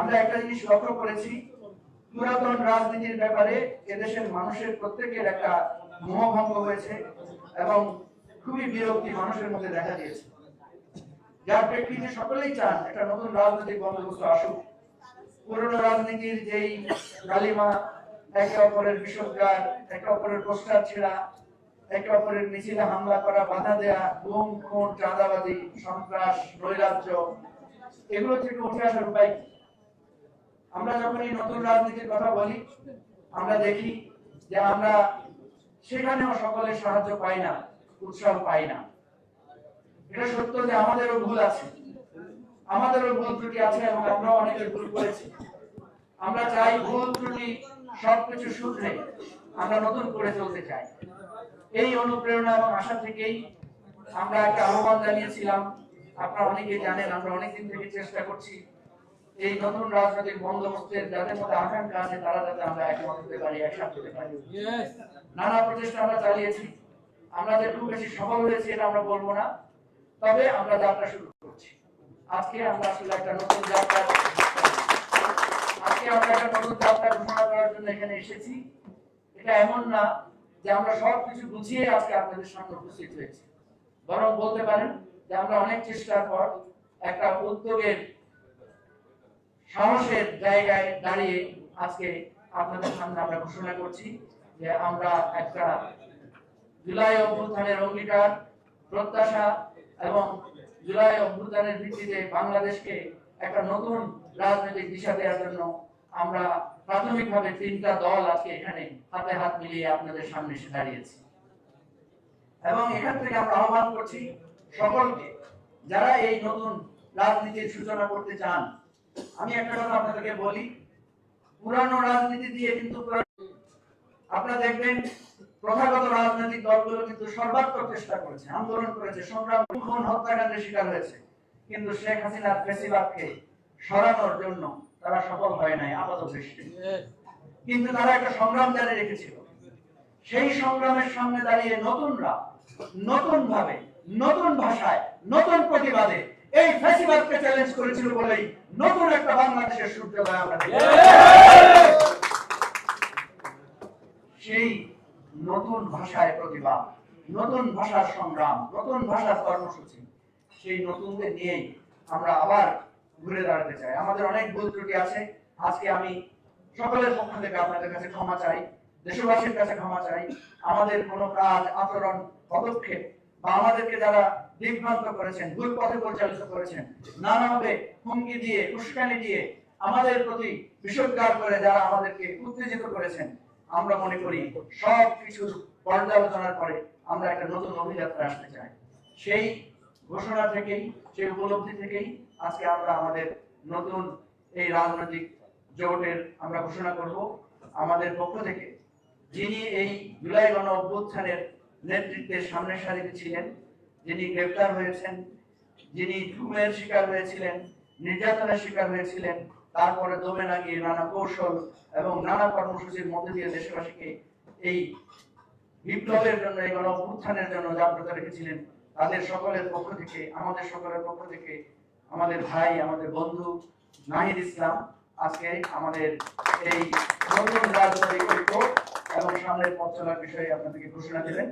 আমরা একটা জিনিস লক্ষ্য করেছি, পুরাতন রাজনীতির ব্যাপারে এদেশের মানুষের প্রত্যেকের একটা মোহভঙ্গ হয়েছে এবং খুবই বিরক্তি মানুষের মধ্যে দেখা দিয়েছে যার প্রেক্ষিতে সকলেই চান একটা নতুন রাজনৈতিক বন্দোবস্ত আসুক পুরনো রাজনীতির যেই কালিমা একে অপরের বিষোদ্গার, একে অপরের পোস্টার ছেঁড়া, একে অপরের মিছিলে হামলা করা, বাধা দেয়া, গুম, খুন, চাঁদাবাজি, সন্ত্রাস, নৈরাজ্য, এগুলো থেকে উঠে আসার উপায় কি? আমরা যখন এই নতুন রাজনীতির কথা বলি, আমরা দেখি যে আমরা সেখানেও সকলের সাহায্য পাই না, উৎসাহ পাই না। এটা সত্য যে আমাদেরও ভুল আছে। আমাদেরও ভুল ত্রুটি আছে এবং আমরাও অনেকের ভুল করেছি। আমরা চাই ভুল ত্রুটি সবকিছু শুধরে আমরা নতুন করে চলতে চাই। এই অনুপ্রেরণা এবং আশা থেকেই আমরা একটা আহ্বান জানিয়েছিলাম। আপনারা অনেকেই জানেন, আমরা অনেকদিন থেকে চেষ্টা করছি। এই নতুন রাজনৈতিক বন্দোবস্তের যাদের মধ্যে আকাঙ্ক্ষা আছে তারা যাতে আমরা একমত হতে পারি একসাথে হতে পারি। নানা প্রচেষ্টা আমরা চালিয়েছি। আমরা যে খুব বেশি সফল হয়েছি এটা আমরা বলব না। তবে আমরা যাত্রা শুরু করছি। আজকে আমরা আসলে একটা নতুন যাত্রা আজকে আমরা একটা নতুন যাত্রা ঘোষণা করার জন্য এখানে এসেছি। এটা এমন না যে আমরা সব কিছু বুঝিয়ে আজকে আপনাদের সামনে উপস্থিত হয়েছি। বরং বলতে পারেন যে আমরা অনেক চেষ্টার পর একটা উদ্যোগের সাহসের জায়গায় দাঁড়িয়ে আজকে আপনাদের সামনে আমরা ঘোষণা করছি যে আমরা একটা জুলাই অভ্যুত্থানের অঙ্গীকার, প্রত্যাশা এবং জুলাই অভ্যুত্থানের ভিত্তিতে বাংলাদেশকে একটা নতুন রাজনৈতিক দিশা দেওয়ার জন্য আমরা প্রাথমিকভাবে তিনটা দল আজকে এখানে হাতে হাত মিলিয়ে আপনাদের সামনে এসে দাঁড়িয়েছি। এবং এখান থেকে আমরা আহ্বান করছি সকলকে, যারা এই নতুন রাজনীতির সূচনা করতে চান আমি একটা কথা আপনাদেরকে বলি, পুরানো রাজনীতি দিয়ে কিন্তু আপনারা দেখবেন, প্রথাগত রাজনৈতিক দলগুলো কিন্তু সর্বাত্মক চেষ্টা করেছে, আন্দোলন করেছে, সংগ্রাম, খুন, হত্যাকাণ্ডের শিকার হয়েছে। কিন্তু শেখ হাসিনার ফেসিবাদকে সরানোর জন্য তারা সফল হয় নাই, আপাত দৃষ্টি কিন্তু তারা একটা সংগ্রাম জারি রেখেছিল। সেই সংগ্রামের সামনে দাঁড়িয়ে নতুনরা নতুন ভাবে নতুন ভাষায়, নতুন প্রতিবাদে এই ফ্যাসিবাদকে চ্যালেঞ্জ করেছিল বলেই নতুন একটা বাংলাদেশের সূর্যোদয় সেই নতুন ভাষায় প্রতিবাদ, নতুন ভাষার সংগ্রাম, নতুন ভাষার কর্মসূচি, সেই নতুনদের নিয়েই আমরা আবার ঘুরে দাঁড়াতে চাই। আমাদের অনেক ভুল ত্রুটি আছে। আজকে আমি সকলের পক্ষ থেকে আপনাদের কাছে ক্ষমা চাই, দেশবাসীর কাছে ক্ষমা চাই। আমাদের কোনো কাজ, আচরণ, পদক্ষেপ আমাদেরকে যারা বিভ্রান্ত করেছেন, ভুল পথে পরিচালিত করেছেন, নানাভাবে হুমকি দিয়ে, উস্কানি দিয়ে আমাদের প্রতি বিষোদ্গার করে যারা আমাদেরকে উত্তেজিত করেছেন, আমরা মনে করি সব কিছু পর্যালোচনার পরে আমরা একটা নতুন অভিযাত্রা আসতে চাই। সেই ঘোষণা থেকেই, সেই উপলব্ধি থেকেই আজকে আমরা আমাদের নতুন এই রাজনৈতিক জোটের আমরা ঘোষণা করব। আমাদের পক্ষ থেকে যিনি এই জুলাই গণ অভ্যুত্থানের নেতৃত্বের সামনের সারিতে ছিলেন, যিনি গ্রেফতার হয়েছেন, যিনি ঘুমের শিকার হয়েছিলেন, নির্যাতনের শিকার হয়েছিলেন, তারপরে দমে না গিয়ে নানা কৌশল এবং নানা কর্মসূচির মধ্যে দিয়ে দেশবাসীকে এই বিপ্লবের জন্য, এই গণ জন্য জাগ্রত রেখেছিলেন। তাদের সকলের পক্ষ থেকে, আমাদের সকলের পক্ষ থেকে, আমাদের ভাই, আমাদের বন্ধু নাহিদ ইসলাম, আজকে আমাদের এই নতুন রাজনৈতিক এবং সামনের পথ চলার বিষয়ে আপনাদেরকে ঘোষণা দিলেন